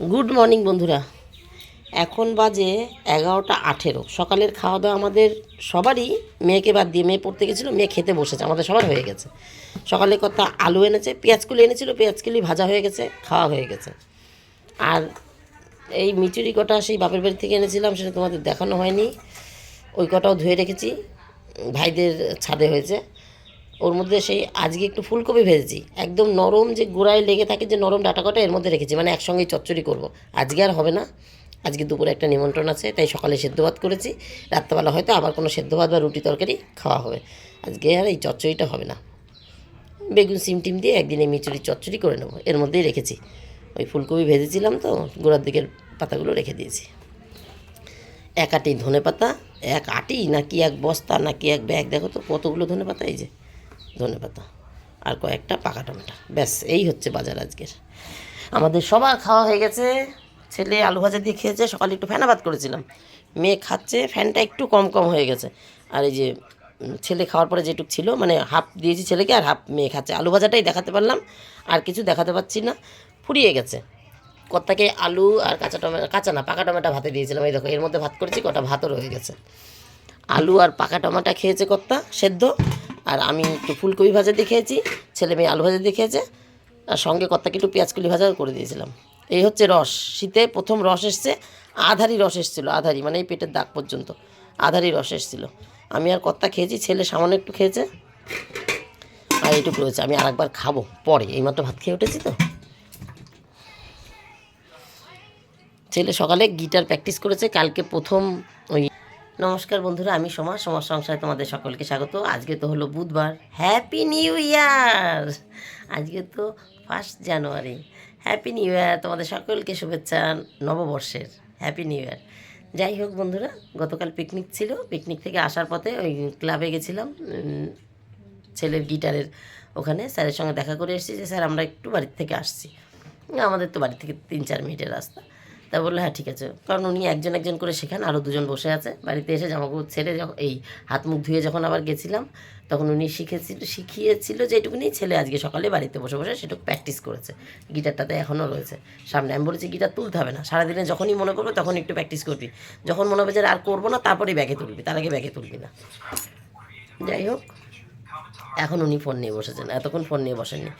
Good morning বন্ধুরা। এখন বাজে এগারোটা আঠেরো। সকালের খাওয়া দাওয়া আমাদের সবারই, মেয়েকে বাদ দিয়ে মেয়ে পড়তে গেছিল, মেয়ে খেতে বসেছে, আমাদের সবার হয়ে গেছে। সকালে কথা আলু এনেছে পেঁয়াজকুলি এনেছিল পেঁয়াজকুলি ভাজা হয়ে গেছে, খাওয়া হয়ে গেছে। আর এই মিচুরি কটা সেই বাপের বাড়ি থেকে এনেছিলাম, সেটা তোমাদের দেখানো হয়নি। ওই কটাও ধুয়ে রেখেছি। ভাইদের ছাদে হয়েছে। ওর মধ্যে সেই আজকে একটু ফুলকপি ভেজেছি। একদম নরম যে গোড়ায় লেগে থাকে যে নরম ডাটা কটা এর মধ্যে রেখেছি মানে একসঙ্গেই চচ্চড়ি করব। আজকে আর হবে না। আজকে দুপুরে একটা নিমন্ত্রণ আছে, তাই সকালে সেদ্ধ ভাত করেছি। রাত্রেবেলা হয়তো আবার কোনো সেদ্ধ ভাত বা রুটি তরকারি খাওয়া হবে। আজকে আর এই চচ্চড়িটা হবে না। বেগুন সিম টিম দিয়ে একদিন এই মিচুরি চচ্চড়ি করে নেব, এর মধ্যেই রেখেছি। ওই ফুলকপি ভেজেছিলাম তো, গোড়ার দিকের পাতাগুলো রেখে দিয়েছি। এক আটি ধনে পাতা এক আটি, নাকি এক বস্তা, নাকি এক ব্যাগ, দেখো তো কতগুলো ধনে পাতা এই যে। ধনে পাতা আর কয়েকটা পাকা টমেটো। ব্যাস, এই হচ্ছে বাজার আজকের। আমাদের সবার খাওয়া হয়ে গেছে। ছেলে আলু ভাজা দিয়ে খেয়েছে, সকালে একটু ফেনা ভাত করেছিলাম। মেয়ে খাচ্ছে, ফ্যানটা একটু কম কম হয়ে গেছে। আর এই যে ছেলে খাওয়ার পরে যেটুক ছিল মানে হাফ দিয়েছি ছেলেকে আর হাফ মেয়ে খাচ্ছে। আলু ভাজাটাই দেখাতে পারলাম, আর কিছু দেখাতে পারছি না। ফুরিয়ে গেছে। কত্তাকে আলু আর কাঁচা টমেটো কাঁচা না, পাকা টমেটো ভাতে দিয়েছিলাম। এই দেখো, এর মধ্যে ভাত করেছি, কটা ভাতও রয়ে গেছে। আলু আর পাকা টমাটা খেয়েছে কর্তা, সেদ্ধ। আর আমি একটু ফুলকপি ভাজা দিয়ে খেয়েছি, ছেলে মেয়ে আলু ভাজা দিয়ে খেয়েছে, আর সঙ্গে কর্তাকে একটু পেঁয়াজকুলি ভাজা করে দিয়েছিলাম। এই হচ্ছে রস, শীতে প্রথম রস এসছে আধারি রস এসেছিল আধারি মানে এই পেটের দাগ পর্যন্ত আধারি রস এসেছিল। আমি আর কর্তা খেয়েছি, ছেলে সামান্য একটু খেয়েছে, আর এইটুকু রয়েছে, আমি আর একবার খাব পরে, এইমাত্র ভাত খেয়ে উঠেছি তো। ছেলে সকালে গিটার প্র্যাকটিস করেছে, কালকে প্রথম ওই নমস্কার বন্ধুরা, আমি সমাজ সমাজ সংসারে তোমাদের সকলকে স্বাগত। আজকে তো হলো বুধবার। হ্যাপি নিউ ইয়ার আজকে তো first January happy new year তোমাদের সকলকে শুভেচ্ছা নববর্ষের। হ্যাপি নিউ ইয়ার যাই হোক বন্ধুরা, গতকাল পিকনিক ছিল। পিকনিক থেকে আসার পথে ওই ক্লাবে গেছিলাম। ছেলের গিটারের ওখানে। স্যারের সঙ্গে দেখা করে এসেছি যে, স্যার, আমরা একটু বাড়ির থেকে আসছি। আমাদের তো বাড়ি থেকে তিন চার মিনিটের রাস্তা। তা বলল হ্যাঁ ঠিক আছে। কারণ উনি একজন একজন করে শেখান আরও দুজন বসে আছে। বাড়িতে এসে জামাকাপড় ছেড়ে যখন এই হাত মুখ ধুয়ে যখন আবার গেছিলাম, তখন উনি শিখেছিল, শিখিয়েছিল যেটুকুনি ছেলে আজকে সকালে বাড়িতে বসে বসে সেটুকু প্র্যাকটিস করেছে। গিটারটাতে এখনও রয়েছে। সামনে আমি বলেছি, গিটার তুলতে হবে না। সারাদিনে যখনই মনে করব তখন একটু প্র্যাকটিস করবি। যখন মনে হবে যে আর করব না, তারপরেই ব্যাগে তুলবি। তার আগে ব্যাগে তুলবি না। যাই হোক। এখন উনি ফোন নিয়ে বসেছেন, এতক্ষণ ফোন নিয়ে বসেননি।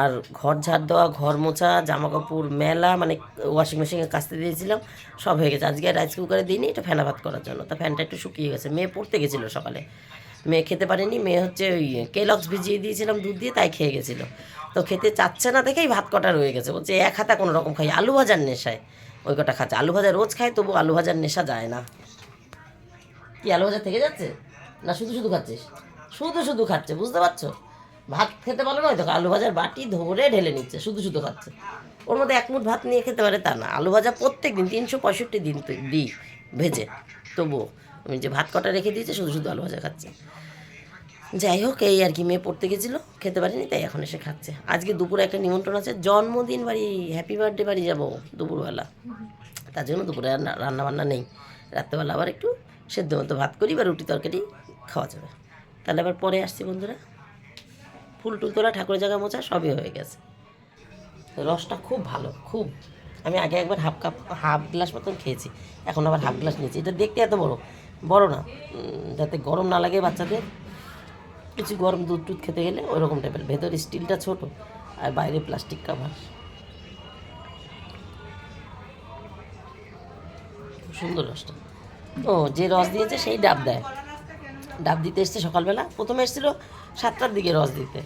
আর ঘর ঝাড় দেওয়া, ঘর মোছা জামা কাপড় মেলা মানে ওয়াশিং মেশিনে কাচতে দিয়েছিলাম, সব হয়ে গেছে। আজকে রাইস কুকারে দিইনি, এটা ফেনা ভাত করার জন্য। তা ফ্যানটা একটু শুকিয়ে গেছে। মেয়ে পড়তে গেছিল সকালে। মেয়ে খেতে পারেনি, মেয়ে হচ্ছে ওই কেলক্স ভিজিয়ে দিয়েছিলাম দুধ দিয়ে, তাই খেয়ে গেছিল। তো খেতে চাচ্ছে না দেখেই ভাত কটা রয়ে গেছে। বলছে, এক হাতা কোনো রকম খাই, আলু ভাজার নেশায়। ওই কটা খাচ্ছে। আলু ভাজা রোজ খায়, তবু আলু ভাজার নেশা যায় না। কি, আলু ভাজা থেকে যাচ্ছে? না শুধু শুধু খাচ্ছিস? শুধু শুধু খাচ্ছে, বুঝতে পারছ? ভাত খেতে পারো না দেখো আলু ভাজার বাটি ধরে ঢেলে নিচ্ছে, শুধু শুধু খাচ্ছে। ওর মধ্যে এক মুঠ ভাত নিয়ে খেতে পারে তা না। আলু ভাজা প্রত্যেক দিন তিনশো পঁয়ষট্টি দিন দিই ভেজে। তবুও আমি যে ভাত কটা রেখে দিয়েছে, শুধু শুধু আলু ভাজা খাচ্ছে। যাই হোক, এই আর কি, মেয়ে পড়তে গেছিল, খেতে পারিনি, তাই এখন এসে খাচ্ছে। আজকে দুপুরে একটা নিমন্ত্রণ আছে, জন্মদিন বাড়ি হ্যাপি বার্থডে বাড়ি যাব দুপুরবেলা। তার জন্য দুপুরে রান্না বান্না নেই। রাত্রেবেলা আবার একটু সেদ্ধ মতো ভাত করি বা রুটি তরকারি খাওয়া যাবে। তাহলে আবার পরে আসছি বন্ধুরা। ফুল টুল তোলা, ঠাকুরের জায়গা মোছা, সবই হয়ে গেছে। রসটা খুব ভালো, খুব। আমি আগে একবার হাফ কাপ, হাফ গ্লাস মতন খেয়েছি, এখন আবার হাফ গ্লাস নিয়েছি। এটা দেখতে এত বড় বড় না। যাতে গরম না লাগে বাচ্চাদের। কিছু গরম দুধ টুধ খেতে গেলে ওই রকম টাইপের ভেতর স্টিলটা ছোট আর বাইরে প্লাস্টিক কাভার সুন্দর রসটা। ও, যে রস দিয়েছে সেই ডাব দেয়। ডাব দিতে এসছে সকালবেলা। প্রথমে এসেছিল সাতটার দিকে রস দিতে।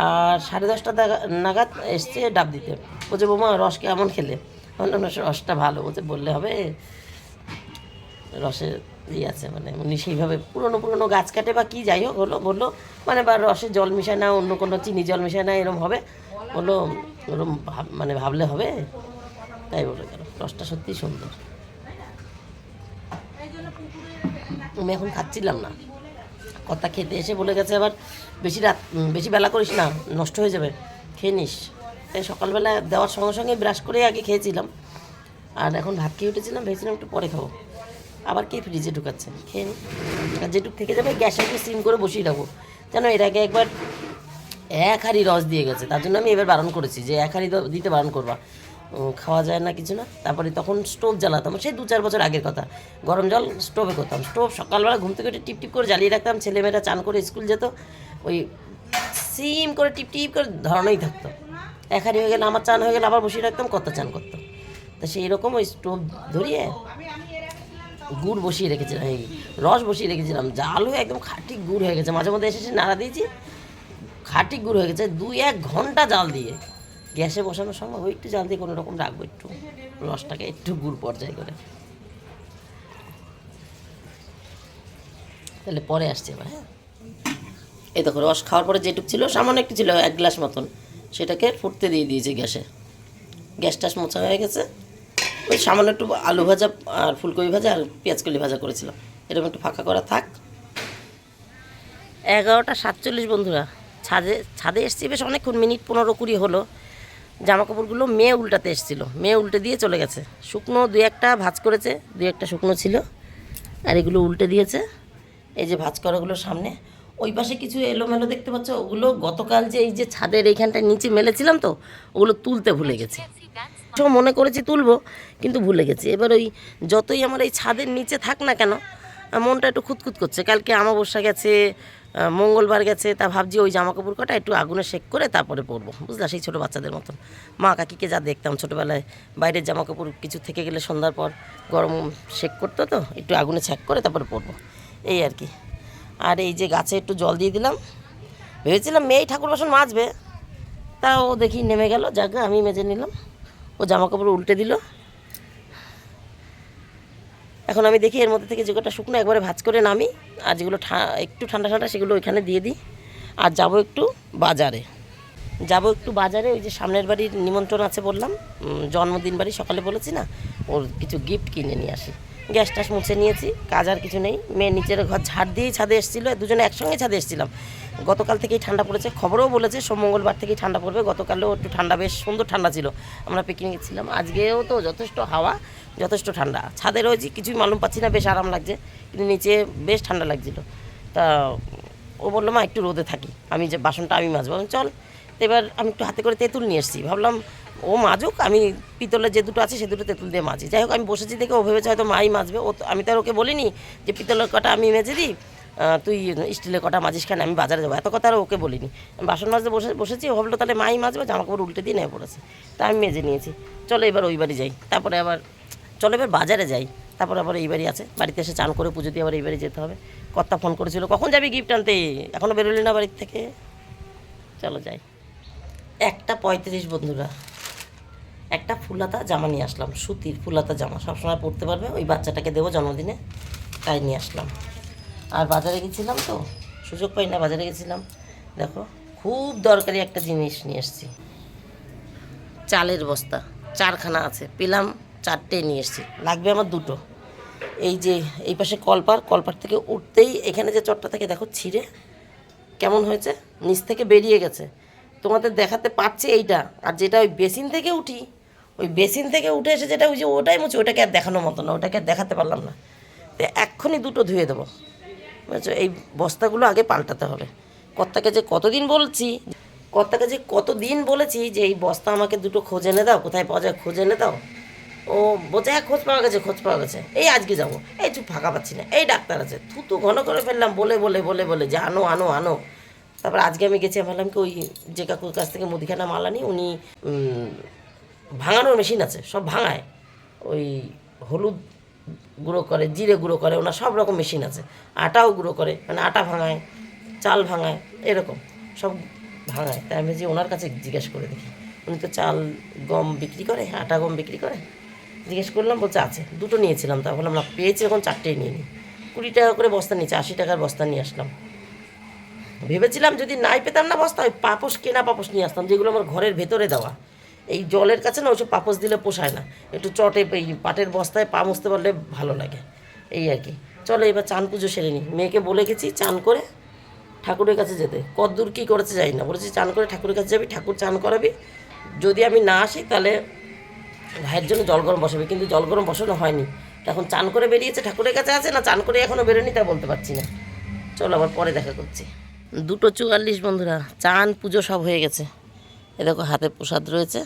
আর সাড়ে দশটা নাগাদ এসছে ডাব দিতে। বলছে, বৌমা, রস কেমন খেলে? রসটা ভালো। বলছে, বললে হবে। রসের ইয়ে আছে মানে উনি সেইভাবে পুরনো পুরনো গাছ কাটে বা কী যাই হোক হলো, বলল মানে বা রসে জল মিশায় না, অন্য কোনো চিনি জল মিশায় না, এরম হবে। বলল, ওরম মানে ভাবলে হবে? তাই বলে গেল। রসটা সত্যিই সুন্দর। আমি এখন খাচ্ছিলাম না। কথা খেতে এসে বলে গেছে আবার বেশি রাত বেশি বেলা করিস না, নষ্ট হয়ে যাবে, খেয়ে নিস। তাই সকালবেলা দেওয়ার সঙ্গে সঙ্গে ব্রাশ করে আগে খেয়েছিলাম। আর এখন ভাত খেয়ে উঠেছিলাম, ভেবেছিলাম একটু পরে খাব। আবার কে ফ্রিজে ঢুকাচ্ছে? খেয়ে নি। আর যেটুক থেকে যাবে, গ্যাসে একটু সিম করে বসিয়ে রাখব। যেন এর আগে একবার এক হাঁড়ি রস দিয়ে গেছে। তার জন্য আমি এবার বারণ করেছি যে, এক হাঁড়ি দিতে বারণ করবা। খাওয়া যায় না কিছু না। তারপরে তখন স্টোভ জ্বালাতাম। সেই দু চার বছর আগের কথা। গরম জল স্টোভে করতাম। স্টোভ সকালবেলা ঘুম থেকে টিপ টিপ করে জ্বালিয়ে রাখতাম। ছেলেমেয়েরা চান করে স্কুল যেত। ওই সিম করে টিপ টিপ করে ধরানোই থাকতো। একারি হয়ে গেলে আমার চান হয়ে গেলে আবার বসিয়ে রাখতাম, কত চান করতো। তা সেই রকম ওই স্টোভ ধরিয়ে গুড় বসিয়ে রেখেছিলাম। এই রস বসিয়ে রেখেছিলাম। জাল হয়ে একদম খাঁটি গুড় হয়ে গেছে। মাঝে মধ্যে এসেছে নাড়া দিয়েছি। খাঁটি গুড় হয়ে গেছে। দুই এক ঘণ্টা জাল দিয়ে গ্যাসে বসানোর সময় ওই একটু জাল দিয়ে কোনো রকম রাখব একটু। রসটাকে একটু গুড় পর্যায় করে। তাহলে পরে আসছে এবার হ্যাঁ? এই দেখো, রস খাওয়ার পরে যেটুক ছিল, সামান্য একটু ছিল, এক গ্লাস মতন। সেটাকে ফুটতে দিয়ে দিয়েছে গ্যাসে। গ্যাস টাস মোছা হয়ে গেছে। ওই সামান্য একটু আলু ভাজা আর ফুলকপি ভাজা আর পেঁয়াজকলি ভাজা করেছিলাম। এরকম একটু ফাঁকা করা থাক। এগারোটা সাতচল্লিশ বন্ধুরা। ছাদে ছাদে এসছি বেশ অনেকক্ষণ, মিনিট পনেরো কুড়ি হলো। জামা কাপড়গুলো মেয়ে উল্টাতে এসেছিল। মেয়ে উল্টে দিয়ে চলে গেছে। শুকনো দুই একটা ভাজ করেছে, দুই একটা শুকনো ছিল, আর এগুলো উল্টে দিয়েছে। এই যে ভাজ করাগুলোর সামনে। ওই পাশে কিছু এলোমেলো দেখতে পাচ্ছ? ওগুলো গতকাল যে এই যে ছাদের এইখানটায় নিচে মেলেছিলাম তো, ওগুলো তুলতে ভুলে গেছি। মনে করেছি তুলবো, কিন্তু ভুলে গেছি। এবার ওই যতই আমার এই ছাদের নিচে থাক না কেন মনটা একটু খুঁতখুত করছে। কালকে আমাবস্যা গেছে মঙ্গলবার গেছে, তা ভাবছি ওই জামা কাপড় কটা একটু আগুনে শেক করে তারপরে পরবো। বুঝলা, সেই ছোটো বাচ্চাদের মতন। মা কাকিকে যা দেখতাম ছোটোবেলায়, বাইরের জামা কাপড় কিছু থেকে গেলে সন্ধ্যার পর গরম শেক করতো তো, একটু আগুনে ছেক করে তারপরে পরবো। এই আর কি। আর এই যে গাছে একটু জল দিয়ে দিলাম। ভেবেছিলাম মেয়েই ঠাকুর বাসন মাজবে তা ও দেখি নেমে গেল। জায়গা আমি মেজে নিলাম। ও জামা কাপড় উল্টে দিল। এখন আমি দেখি এর মধ্যে থেকে যেগুলোটা শুকনো একবারে ভাজ করে নামি, আর যেগুলো একটু ঠান্ডা ঠান্ডা সেগুলো ওইখানে দিয়ে দিই। আর যাব একটু বাজারে। যাব একটু বাজারে, ওই যে সামনের বাড়ির নিমন্ত্রণ আছে বললাম জন্মদিন বাড়ি সকালে বলেছি না, ওর কিছু গিফট কিনে নিয়ে আসি। গ্যাস টাস মুছে নিয়েছি, কাজ আর কিছু নেই। মেয়ে নিচের ঘর ঝাড় দিয়েই ছাদে এসেছিল দুজনে একসঙ্গে ছাদে এসেছিলাম। গতকাল থেকেই ঠান্ডা পড়েছে, খবরেও বলেছে, সোম মঙ্গলবার থেকেই ঠান্ডা পড়বে, গতকালও একটু ঠান্ডা, বেশ সুন্দর ঠান্ডা ছিল। আমরা পিকনিকে ছিলাম আজকেও তো যথেষ্ট হাওয়া, যথেষ্ট ঠান্ডা। ছাদে রয়েছি, কিছুই মালুম পাচ্ছি না, বেশ আরাম লাগছে, কিন্তু নিচে বেশ ঠান্ডা লাগছিল। তা ও বলল, মা, একটু রোদে থাকি, আমি যে বাসনটা আমি মাজবো। চল। এবার আমি একটু হাতে করে তেঁতুল নিয়ে এসেছি। ভাবলাম ও মাজুক, আমি পিতলের যে দুটো আছে সে দুটো তেঁতুল দিয়ে মাজি। যাই হোক, আমি বসেছি দেখে ও ভেবেছে হয়তো মাই মাজবে। ও আমি তো আর ওকে বলিনি যে পিতলের কটা আমি মেজে দিই তুই স্টিলের কটা মাজিস কেন, আমি বাজারে যাব। এত কথা আর ওকে বলিনি। আমি বাসন মাজতে বসে, বসেছি ভাবলো তাহলে মাই মাজবে, জামা কাপড় উল্টে দিয়ে নেমে পড়েছে। তা আমি মেজে নিয়েছি। চলো এবার ওই বাড়ি যাই। তারপরে আবার, চলো এবার বাজারে যাই। তারপর আবার এই বাড়ি আছে। বাড়িতে এসে চান করে পুজো দিয়ে আবার এই বাড়ি যেতে হবে। কর্তা ফোন করেছিল, কখন যাবি গিফট আনতে? এখনও বেরোলি না বাড়ির থেকে? চলো যাই। একটা পঁয়ত্রিশ বন্ধুরা। একটা ফুলাতা জামা নিয়ে আসলাম, সুতির ফুলাতা জামা। সবসময় পরতে পারবে, ওই বাচ্চাটাকে দেবো, জন্মদিনে তাই নিয়ে আসলাম। আর বাজারে গেছিলাম তো, সুযোগ পাই না, বাজারে গেছিলাম। দেখো, খুব দরকারি একটা জিনিস নিয়ে এসেছি। চালের বস্তা, চারখানা আছে, পেলাম চারটে নিয়ে এসেছি। লাগবে আমার দুটো। এই যে, এই পাশে কলপার কলপার থেকে উঠতেই এখানে যে চটটা থাকে, দেখো ছিঁড়ে কেমন হয়েছে, নিচ থেকে বেরিয়ে গেছে। তোমাদের দেখাতে পারছি এইটা, আর যেটা ওই বেসিন থেকে উঠি ওই বেসিন থেকে উঠে এসে যেটা ওই যে ওটাই মুছে, ওটাকে আর দেখানোর মতো না, ওটাকে আর দেখাতে পারলাম না। তো এক্ষুনি দুটো ধুয়ে দেবো। বুঝেছ? এই বস্তাগুলো আগে পাল্টাতে হবে। কর্তাকে যে কতদিন বলছি, কর্তাকে যে কতদিন বলেছি যে এই বস্তা আমাকে দুটো খোঁজ এনে দাও, কোথায় পাওয়া যায় খোঁজ এনে দাও। ও বলছে হ্যাঁ খোঁজ পাওয়া গেছে, খোঁজ পাওয়া গেছে। এই আজকে যাব। এই চুপ, ফাঁকা পাচ্ছি না। এই ডাক্তার আছে। থুতু ঘন করে ফেললাম, বলে বলে বলে বলে, যে আনো আনো আনো। তারপর আজকে আমি গেছি ভাবলাম কি ওই যে কাকুর কাছ থেকে মুদিখানা মাল আনি, উনি ভাঙানোর মেশিন আছে, সব ভাঙায়। ওই হলুদ গুঁড়ো করে, জিরে গুঁড়ো করে, ওনার সব রকম মেশিন আছে। আটাও গুঁড়ো করে মানে আটা ভাঙায়, চাল ভাঙায়, এরকম সব ভাঙায়। তাই আমি যে ওনার কাছে জিজ্ঞেস করে দেখি, উনি তো চাল গম বিক্রি করে, আটা গম বিক্রি করে? জিজ্ঞেস করলাম, বলছে আছে, দুটো নিয়েছিলাম, তা বললাম, না, পেয়েছি, এখন চারটেই নিয়ে নিই কুড়ি টাকা করে বস্তা নিয়েছে, আশি টাকার বস্তা নিয়ে আসলাম। ভেবেছিলাম যদি নাই পেতাম না বস্তা ওই পাপোশ, কেনা পাপোশ নিয়ে আসতাম, যেগুলো আমার ঘরের ভেতরে দেওয়া। এই জলের কাছে না ওইসব পাপস দিলে পোষায় না। একটু চটে এই পাটের বস্তায় পা মুছতে পারলে ভালো লাগে। এই আর কি। চলো এবার চান পুজো সেরে নিই মেয়েকে বলে গেছি চান করে ঠাকুরের কাছে যেতে। কতদূর কী করেছে যাই না। বলেছি চান করে ঠাকুরের কাছে যাবি, ঠাকুর চান করাবি। যদি আমি না আসি তাহলে ভাইয়ের জন্য জল গরম বসাবে। কিন্তু জল গরম বসানো হয়নি। এখন চান করে বেরিয়েছে, ঠাকুরের কাছে আছে না? চান করে এখনও বেরোনি তা বলতে পারছি না। চলো আবার পরে দেখা করছি। দুটো চুয়াল্লিশ বন্ধুরা, চান পুজো সব হয়ে গেছে। এ দেখো, হাতে প্রসাদ রয়েছে।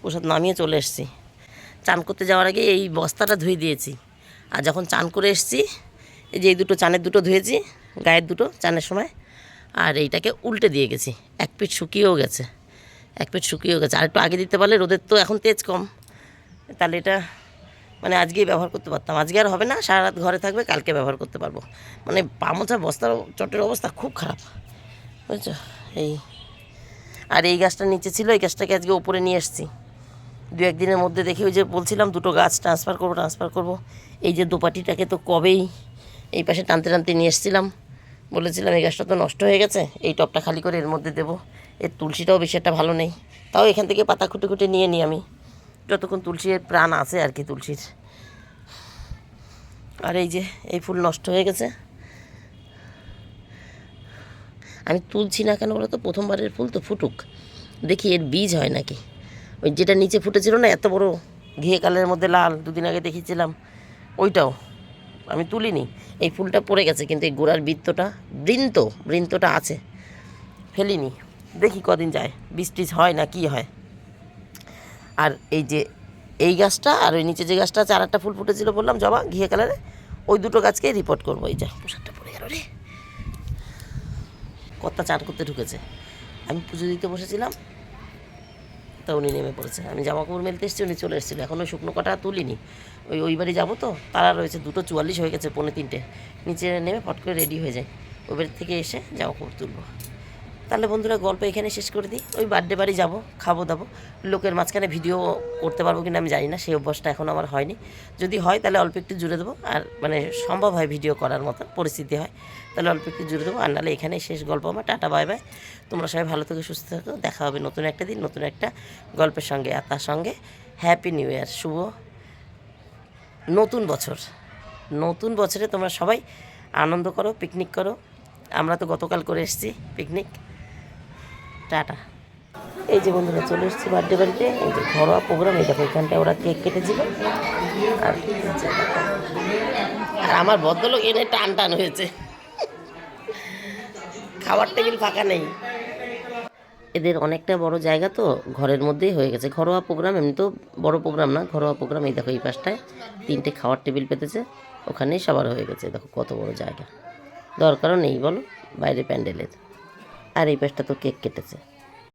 প্রসাদ নামিয়ে চলে এসেছি। চান করতে যাওয়ার আগে এই বস্তাটা ধুয়ে দিয়েছি। আর যখন চান করে এসেছি, এই যে এই দুটো চানের দুটো ধুয়েছি, গায়ের দুটো চানের সময়, আর এইটাকে উল্টে দিয়ে গেছি। এক পিঠ শুকিয়েও গেছে। এক পিঠ শুকিয়েও গেছে। আর একটু আগে দিতে পারলে রোদের তো এখন তেজ কম। তাহলে এটা মানে আজকেই ব্যবহার করতে পারতাম। আজকে আর হবে না, সারা রাত ঘরে থাকবে, কালকে ব্যবহার করতে পারব। মানে পামোচা বস্তার, চটের অবস্থা খুব খারাপ। বুঝছ? এই আর এই গাছটা নিচে ছিল, এই গাছটাকে আজকে ওপরে নিয়ে এসেছি। দু একদিনের মধ্যে দেখি ওই যে বলছিলাম, দুটো গাছ ট্রান্সফার করব ট্রান্সফার করব। এই যে দোপাটিটাকে তো কবেই এই পাশে টানতে টানতে নিয়ে এসেছিলাম। বলেছিলাম, এই গাছটা তো নষ্ট হয়ে গেছে, এই টবটা খালি করে এর মধ্যে দেবো। এর তুলসীটাও বেশি একটা ভালো নেই। তাও এখান থেকে পাতা খুঁটে খুঁটে নিয়ে নিই আমি। যতক্ষণ তুলসীর প্রাণ আছে আর কি, তুলসীর। আর এই যে, এই ফুল নষ্ট হয়ে গেছে। আমি তুলছি না কেন বলো তো প্রথমবারের ফুল তো ফুটুক। দেখি এর বীজ হয় নাকি? ওই যেটা নিচে ফুটেছিল না, এত বড় ঘিয়ে কালের মধ্যে লাল, দুদিন আগে দেখিয়েছিলাম, ওইটাও আমি তুলিনি। এই ফুলটা পড়ে গেছে, কিন্তু এই গোড়ার বৃত্তটা, বৃন্ত, বৃন্তটা আছে। ফেলিনি। দেখি কদিন যায় বীজ টিজ হয় না কি হয়। আর এই যে, এই গাছটা আর ওই নিচে যে গাছটা আছে আর একটা ফুল ফুটেছিল বললাম, জবা ঘিয়ে কালারে ওই দুটো গাছকে রিপোর্ট করব, এই যা পোশাকটা কর্তা চান করতে ঢুকেছে। আমি পুজো দিতে বসেছিলাম, তা উনি নেমে পড়েছে। আমি জামা কাপড় মেলতে এসেছি, উনি চলে এসেছিল। এখনও শুকনো কটা তুলিনি। ওই ওই বাড়ি যাব তো তারা রয়েছে, দুটো চুয়াল্লিশ হয়ে গেছে, পৌনে তিনটে। নিচে নেমে ফট করে রেডি হয়ে যায় ওই বাড়ি থেকে এসে জামা কাপড় তুলবো। তাহলে বন্ধুরা গল্প এখানে শেষ করে দিই। ওই বার্থডে বাড়ি যাব, খাব, দাবো। লোকের মাঝখানে ভিডিও করতে পারব কিনা আমি জানি না, সেই অভ্যাসটা এখন আমার হয়নি। যদি হয় তাহলে অল্প একটু জুড়ে দেবো, আর মানে সম্ভব হয় ভিডিও করার মতো পরিস্থিতি হয়, তাহলে অল্প একটু জুড়ে দেবো। আর নাহলে এখানে শেষ গল্প আমার। টাটা বাই বাই তোমরা সবাই ভালো থেকে, সুস্থ থাকো। দেখা হবে নতুন একটা দিন, নতুন একটা গল্পের সঙ্গে। আর তার সঙ্গে হ্যাপি নিউ ইয়ার শুভ নতুন বছর। নতুন বছরে তোমরা সবাই আনন্দ করো পিকনিক করো। আমরা তো গতকাল করে এসেছি পিকনিক টাটা। এই যে বন্ধুরা চলে এসেছি বার্থডে বাড়িতে এই যে ঘরোয়া প্রোগ্রাম এই দেখো এখানটায় ওরা কেক কেটেছিল। আর আমার ভদ্রলোক এনে টান টান হয়েছে। খাবার টেবিল ফাঁকা নেই। এদের অনেকটা বড় জায়গা তো, ঘরের মধ্যেই হয়ে গেছে। ঘরোয়া প্রোগ্রাম এমনি তো বড় প্রোগ্রাম না, ঘরোয়া প্রোগ্রাম এই দেখো এই পাশটায় তিনটে খাওয়ার টেবিল পেতেছে। ওখানেই সবার হয়ে গেছে। দেখো কত বড় জায়গা। দরকারও নেই, বলো। বাইরে প্যান্ডেলের। আর এই পাশটা তো কেক কেটেছে।